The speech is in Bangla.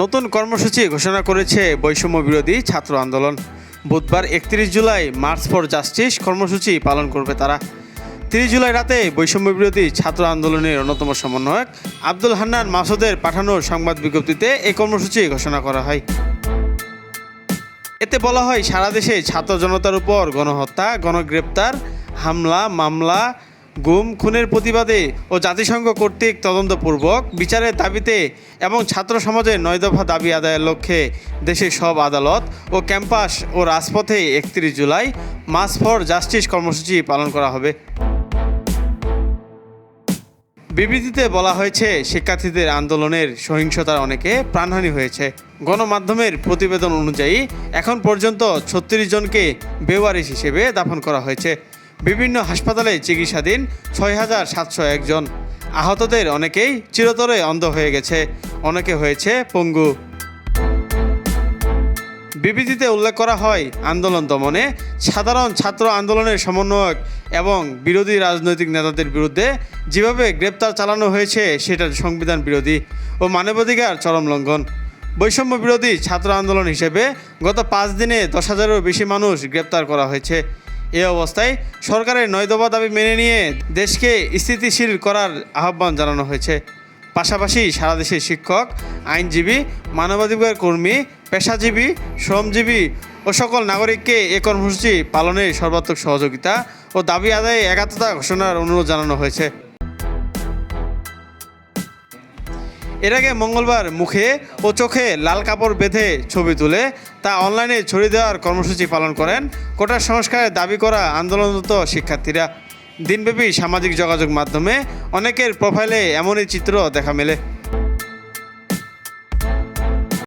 নতুন কর্মসূচি ঘোষণা করেছে বৈষম্য বিরোধী ছাত্র আন্দোলন। বুধবার একত্রিশ জুলাই, মার্চ ফর জাস্টিস কর্মসূচি পালন করবে তারা। তিরিশ জুলাই রাতে বৈষম্য বিরোধী ছাত্র আন্দোলনের অন্যতম সমন্বয়ক আব্দুল হান্নান মাসুদের পাঠানো সংবাদ বিজ্ঞপ্তিতে এই কর্মসূচি ঘোষণা করা হয়। এতে বলা হয়, সারা দেশে ছাত্র জনতার উপর গণহত্যা, গণগ্রেপ্তার, হামলা, মামলা গুম, খুনের প্রতিবাদে ও জাতিসংঘ কর্তৃক তদন্তপূর্বক বিচারের দাবিতে এবং ছাত্র সমাজের নয় দফা দাবি আদায়ের লক্ষ্যে দেশের সব আদালত ও ক্যাম্পাস ও রাজপথে একত্রিশ জুলাই মাস ফর জাস্টিস কর্মসূচি পালন করা হবে। বিবৃতিতে বলা হয়েছে, শিক্ষার্থীদের আন্দোলনের সহিংসতার অনেকে প্রাণহানি হয়েছে। গণমাধ্যমের প্রতিবেদন অনুযায়ী এখন পর্যন্ত ছত্রিশ জনকে বেওয়ারিশ হিসেবে দাফন করা হয়েছে। বিভিন্ন হাসপাতালে চিকিৎসাধীন ছয় হাজার সাতশো একজন। আহতদের অনেকেই চিরতরে অন্ধ হয়ে গেছে। অনেকে হয়েছে পঙ্গু। বিবৃতিতে উল্লেখ করা হয়, আন্দোলন দমনে সাধারণ ছাত্র আন্দোলনের সমন্বয়ক এবং বিরোধী রাজনৈতিক নেতাদের বিরুদ্ধে যেভাবে গ্রেপ্তার চালানো হয়েছে সেটা সংবিধান বিরোধী ও মানবাধিকার চরম লঙ্ঘন। বৈষম্য বিরোধী ছাত্র আন্দোলন হিসেবে গত পাঁচ দিনে দশ হাজারেরও বেশি মানুষ গ্রেপ্তার করা হয়েছে। এ অবস্থায় সরকারের নয় দফা দাবি মেনে নিয়ে দেশকে স্থিতিশীল করার আহ্বান জানানো হয়েছে। পাশাপাশি সারা দেশের শিক্ষক, আইনজীবী, মানবাধিকার কর্মী, পেশাজীবী, শ্রমজীবী ও সকল নাগরিককে এ কর্মসূচি পালনের সর্বাত্মক সহযোগিতা ও দাবি আদায়ে একাত্মতা ঘোষণার অনুরোধ জানানো হয়েছে। এর আগে মঙ্গলবার মুখে ও চোখে লাল কাপড় বেঁধে ছবি তুলে তা অনলাইনে ছড়িয়ে দেওয়ার কর্মসূচি পালন করেন কোটা সংস্কারের দাবি করা আন্দোলনরত শিক্ষার্থীরা। দিনব্যাপী সামাজিক যোগাযোগ মাধ্যমে অনেকের প্রোফাইলে এমনই চিত্র দেখা মেলে।